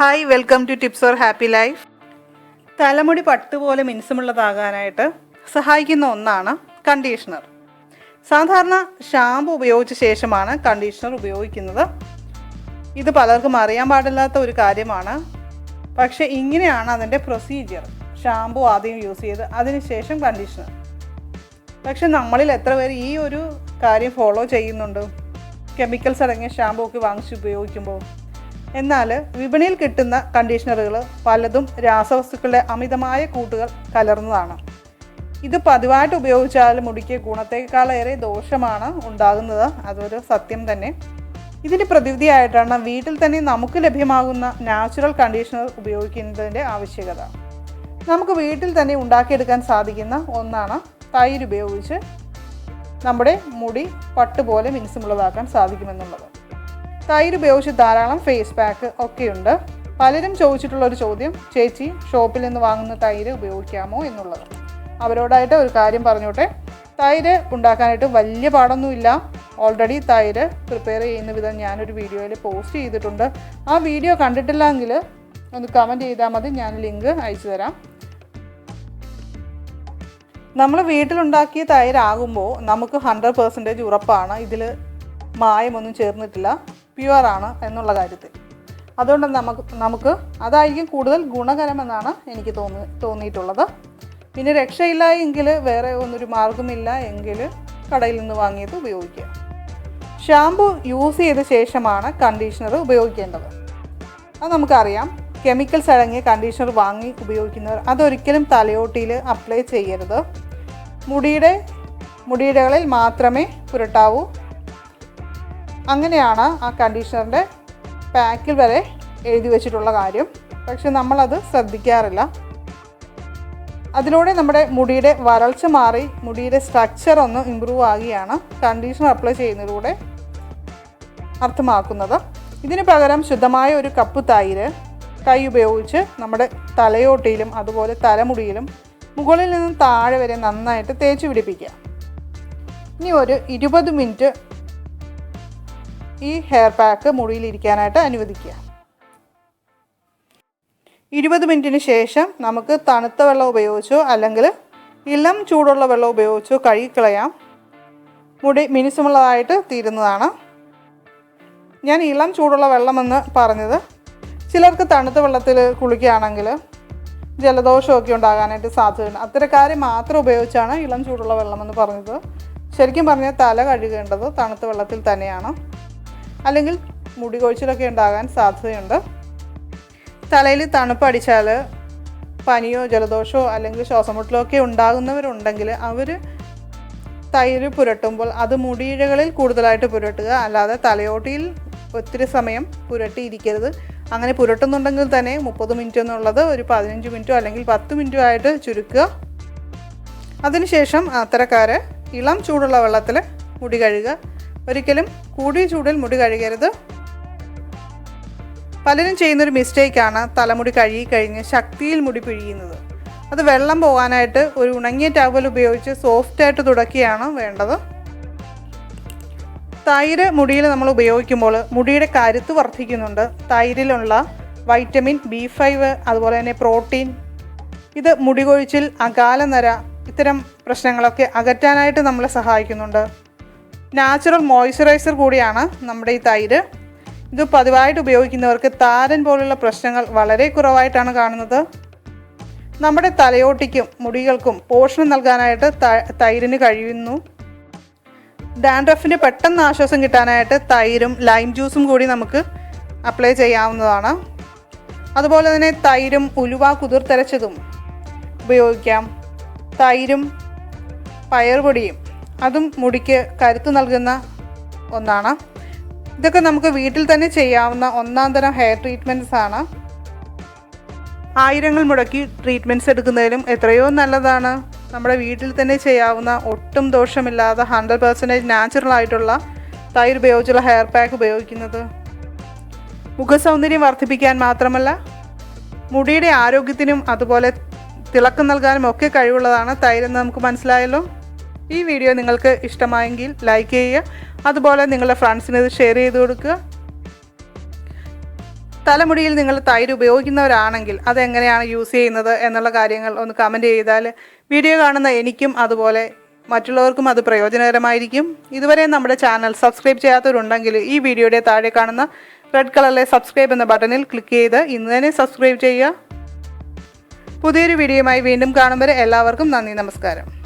Hi welcome to tips for happy life തലമുടി പട്ടുപോലെ മിനുസമുള്ളതാകാനായിട്ട് സഹായിക്കുന്ന ഒന്നാണ് കണ്ടീഷണർ. സാധാരണ ഷാമ്പു ഉപയോഗിച്ച ശേഷമാണ് കണ്ടീഷണർ ഉപയോഗിക്കുന്നത്. ഇത് പലർക്കും അറിയാൻ പാടില്ലാത്ത ഒരു കാര്യമാണ്. പക്ഷെ ഇങ്ങനെയാണ് അതിന്റെ പ്രൊസീജിയർ ഷാമ്പു ആദ്യം യൂസ് ചെയ്ത് അതിനുശേഷം കണ്ടീഷണർ. പക്ഷെ നമ്മളിൽ എത്ര പേര് ഈ ഒരു കാര്യം ഫോളോ ചെയ്യുന്നുണ്ട്? കെമിക്കൽസ് അടങ്ങിയ ഷാമ്പു ഒക്കെ വാങ്ങിച്ച് ഉപയോഗിക്കുമ്പോൾ. എന്നാൽ വിപണിയിൽ കിട്ടുന്ന കണ്ടീഷണറുകൾ പലതും രാസവസ്തുക്കളുടെ അമിതമായ കൂട്ടുകൾ കലർന്നതാണ്. ഇത് പതിവായിട്ട് ഉപയോഗിച്ചാൽ മുടിക്ക് ഗുണത്തേക്കാളേറെ ദോഷമാണ് ഉണ്ടാകുന്നത്. അതൊരു സത്യം തന്നെ. ഇതിന് പ്രതിവിധിയായിട്ടാണ് വീട്ടിൽ തന്നെ നമുക്ക് ലഭ്യമാകുന്ന നാച്ചുറൽ കണ്ടീഷണർ ഉപയോഗിക്കുന്നതിന്റെ ആവശ്യകത. നമുക്ക് വീട്ടിൽ തന്നെ ഉണ്ടാക്കിയെടുക്കാൻ സാധിക്കുന്ന ഒന്നാണ് തൈര് ഉപയോഗിച്ച് നമ്മുടെ മുടി പട്ടുപോലെ മിനുസമുള്ളതാക്കാൻ സാധിക്കുമെന്നുള്ളത്. തൈര് ഉപയോഗിച്ച് ധാരാളം ഫേസ് പാക്ക് ഒക്കെയുണ്ട്. പലരും ചോദിച്ചിട്ടുള്ള ഒരു ചോദ്യം ചേച്ചി ഷോപ്പിൽ നിന്ന് വാങ്ങുന്ന തൈര് ഉപയോഗിക്കാമോ എന്നുള്ളത്? അവരോടായിട്ട് ഒരു കാര്യം പറഞ്ഞോട്ടെ. തൈര് ഉണ്ടാക്കാനായിട്ട് വലിയ പാടൊന്നുമില്ല. ഓൾറെഡി തൈര് പ്രിപ്പയർ ചെയ്യുന്ന വിധം ഞാനൊരു വീഡിയോയിൽ പോസ്റ്റ് ചെയ്തിട്ടുണ്ട്. ആ വീഡിയോ കണ്ടിട്ടില്ലെങ്കിൽ ഒന്ന് കമന്റ് ചെയ്താൽ മതി. ഞാൻ ലിങ്ക് അയച്ചു തരാം. നമ്മൾ വീട്ടിലുണ്ടാക്കിയ തൈരാകുമ്പോൾ നമുക്ക് ഹൺഡ്രഡ് പെർസെന്റേജ് ഉറപ്പാണ്. ഇതിൽ മായമൊന്നും ചേർന്നിട്ടില്ല. പ്യുവറാണ് എന്നുള്ള കാര്യത്തിൽ. അതുകൊണ്ട് നമുക്ക് നമുക്ക് അതായിരിക്കും കൂടുതൽ ഗുണകരമെന്നാണ് എനിക്ക് തോന്നി തോന്നിയിട്ടുള്ളത്. പിന്നെ രക്ഷയില്ല എങ്കിൽ വേറെ ഒന്നൊരു മാർഗമില്ല എങ്കിൽ കടയിൽ നിന്ന് വാങ്ങിയത് ഉപയോഗിക്കുക. ഷാമ്പു യൂസ് ചെയ്ത ശേഷമാണ് കണ്ടീഷണർ ഉപയോഗിക്കേണ്ടത്. അത് നമുക്കറിയാം. കെമിക്കൽസ് അടങ്ങിയ കണ്ടീഷണർ വാങ്ങി ഉപയോഗിക്കുന്നവർ അതൊരിക്കലും തലയോട്ടിയിൽ അപ്ലൈ ചെയ്യരുത്. മുടിയുടെ മുടിയിടകളിൽ മാത്രമേ പുരട്ടാവൂ. അങ്ങനെയാണ് ആ കണ്ടീഷണറിന്റെ പാക്കിൽ വരെ എഴുതി വെച്ചിട്ടുള്ള കാര്യം. പക്ഷെ നമ്മളത് ശ്രദ്ധിക്കാറില്ല. അതിലൂടെ നമ്മുടെ മുടിയുടെ വരൾച്ച മാറി മുടിയുടെ സ്ട്രക്ചർ ഒന്ന് ഇമ്പ്രൂവ് ആകുകയാണ് കണ്ടീഷണർ അപ്ലൈ ചെയ്യുന്നതിലൂടെ അർത്ഥമാക്കുന്നത്. ഇതിന് പകരം ശുദ്ധമായ ഒരു കപ്പ് തൈര് കൈ ഉപയോഗിച്ച് നമ്മുടെ തലയോട്ടിയിലും അതുപോലെ തലമുടിയിലും മുകളിൽ നിന്നും താഴെ വരെ നന്നായിട്ട് തേച്ച് പിടിപ്പിക്കുക. ഇനി ഒരു ഇരുപത് മിനിറ്റ് ഈ ഹെയർ പാക്ക് മുടിയിൽ ഇരിക്കാനായിട്ട് അനുവദിക്കുക. ഇരുപത് മിനിറ്റിന് ശേഷം നമുക്ക് തണുത്ത വെള്ളം ഉപയോഗിച്ചോ അല്ലെങ്കിൽ ഇളം ചൂടുള്ള വെള്ളം ഉപയോഗിച്ചോ കഴുകിക്കളയാം. മുടി മിനുസമുള്ളതായിട്ട് തീരുന്നതാണ്. ഞാൻ ഇളം ചൂടുള്ള വെള്ളമെന്ന് പറഞ്ഞത് ചിലർക്ക് തണുത്ത വെള്ളത്തിൽ കുളിക്കുകയാണെങ്കിൽ ജലദോഷമൊക്കെ ഉണ്ടാകാനായിട്ട് സാധ്യതയുണ്ട്. അത്തരക്കാരെ മാത്രം ഉപയോഗിച്ചാണ് ഇളം ചൂടുള്ള വെള്ളമെന്ന് പറഞ്ഞത്. ശരിക്കും പറഞ്ഞാൽ തല കഴുകേണ്ടത് തണുത്ത വെള്ളത്തിൽ തന്നെയാണ്. അല്ലെങ്കിൽ മുടി കൊഴിച്ചിലൊക്കെ ഉണ്ടാകാൻ സാധ്യതയുണ്ട്. തലയിൽ തണുപ്പ് അടിച്ചാൽ പനിയോ ജലദോഷമോ അല്ലെങ്കിൽ ശ്വാസമുട്ടലോ ഒക്കെ ഉണ്ടാകുന്നവരുണ്ടെങ്കിൽ അവർ തൈര് പുരട്ടുമ്പോൾ അത് മുടിയിഴകളിൽ കൂടുതലായിട്ട് പുരട്ടുക. അല്ലാതെ തലയോട്ടിയിൽ ഒത്തിരി സമയം പുരട്ടിയിരിക്കരുത്. അങ്ങനെ പുരട്ടുന്നുണ്ടെങ്കിൽ തന്നെ മുപ്പത് മിനിറ്റ് എന്നുള്ളത് ഒരു പതിനഞ്ച് മിനിറ്റോ അല്ലെങ്കിൽ പത്ത് മിനിറ്റോ ആയിട്ട് ചുരുക്കുക. അതിനുശേഷം അത്തരക്കാർ ഇളം ചൂടുള്ള വെള്ളത്തിൽ മുടി കഴുകുക. ഒരിക്കലും കൂടിയ ചൂടിൽ മുടി കഴുകരുത്. പലരും ചെയ്യുന്നൊരു മിസ്റ്റേക്കാണ് തലമുടി കഴുകി കഴിഞ്ഞ് ശക്തിയിൽ മുടി പിഴിയുന്നത്. അത് വെള്ളം പോകാനായിട്ട് ഒരു ഉണങ്ങിയ ടവൽ ഉപയോഗിച്ച് സോഫ്റ്റ് ആയിട്ട് തുടക്കുകയാണ് വേണ്ടത്. തൈര് മുടിയിൽ നമ്മൾ ഉപയോഗിക്കുമ്പോൾ മുടിയുടെ കരുത്ത് വർദ്ധിക്കുന്നുണ്ട്. തൈരിലുള്ള വൈറ്റമിൻ ബി ഫൈവ് അതുപോലെ തന്നെ പ്രോട്ടീൻ ഇത് മുടി കൊഴിച്ചിൽ അകാല നര ഇത്തരം പ്രശ്നങ്ങളൊക്കെ അകറ്റാനായിട്ട് നമ്മളെ സഹായിക്കുന്നുണ്ട്. നാച്ചുറൽ മോയ്സ്ചറൈസർ കൂടിയാണ് നമ്മുടെ ഈ തൈര്. ഇത് പതിവായിട്ട് ഉപയോഗിക്കുന്നവർക്ക് താരൻ പോലുള്ള പ്രശ്നങ്ങൾ വളരെ കുറവായിട്ടാണ് കാണുന്നത്. നമ്മുടെ തലയോട്ടിക്കും മുടികൾക്കും പോഷണം നൽകാനായിട്ട് തൈരിന് കഴിയുന്നു. ഡാൻഡ്രഫിന് പെട്ടെന്ന് ആശ്വാസം കിട്ടാനായിട്ട് തൈരും ലൈം ജ്യൂസും കൂടി നമുക്ക് അപ്ലൈ ചെയ്യാവുന്നതാണ്. അതുപോലെ തന്നെ തൈരും ഉലുവ കുതിർത്തരച്ചതും ഉപയോഗിക്കാം. തൈരും പയറുപൊടിയും അതും മുടിക്ക് കരുത്ത് നൽകുന്ന ഒന്നാണ്. ഇതൊക്കെ നമുക്ക് വീട്ടിൽ തന്നെ ചെയ്യാവുന്ന ഒന്നാം തരം ഹെയർ ട്രീറ്റ്മെന്റ്സ് ആണ്. ആയിരങ്ങൾ മുടക്കി ട്രീറ്റ്മെന്റ്സ് എടുക്കുന്നതിലും എത്രയോ നല്ലതാണ്. നമ്മുടെ വീട്ടിൽ തന്നെ ചെയ്യാവുന്ന ഒട്ടും ദോഷമില്ലാതെ ഹൺഡ്രഡ് പെർസെന്റേജ് നാച്ചുറൽ ആയിട്ടുള്ള തൈര് ഉപയോഗിച്ചുള്ള ഹെയർ പാക്ക് ഉപയോഗിക്കുന്നത്. മുഖസൗന്ദര്യം വർദ്ധിപ്പിക്കാൻ മാത്രമല്ല മുടിയുടെ ആരോഗ്യത്തിനും അതുപോലെ തിളക്കം നൽകാനും ഒക്കെ കഴിവുള്ളതാണ് തൈരെന്ന് നമുക്ക് മനസ്സിലായല്ലോ. ഈ വീഡിയോ നിങ്ങൾക്ക് ഇഷ്ടമായെങ്കിൽ ലൈക്ക് ചെയ്യുക. അതുപോലെ നിങ്ങളുടെ ഫ്രണ്ട്സിന് ഇത് ഷെയർ ചെയ്ത് കൊടുക്കുക. തലമുടിയിൽ നിങ്ങൾ തൈര് ഉപയോഗിക്കുന്നവരാണെങ്കിൽ അതെങ്ങനെയാണ് യൂസ് ചെയ്യുന്നത് എന്നുള്ള കാര്യങ്ങൾ ഒന്ന് കമന്റ് ചെയ്താൽ വീഡിയോ കാണുന്ന എനിക്കും അതുപോലെ മറ്റുള്ളവർക്കും അത് പ്രയോജനകരമായിരിക്കും. ഇതുവരെ നമ്മുടെ ചാനൽ സബ്സ്ക്രൈബ് ചെയ്യാത്തവരുണ്ടെങ്കിൽ ഈ വീഡിയോയുടെ താഴെ കാണുന്ന റെഡ് കളറിലെ സബ്സ്ക്രൈബ് എന്ന ബട്ടണിൽ ക്ലിക്ക് ചെയ്ത് ഇന്ന് തന്നെ സബ്സ്ക്രൈബ് ചെയ്യുക. പുതിയൊരു വീഡിയോയുമായി വീണ്ടും കാണും വരെ എല്ലാവർക്കും നന്ദി നമസ്കാരം.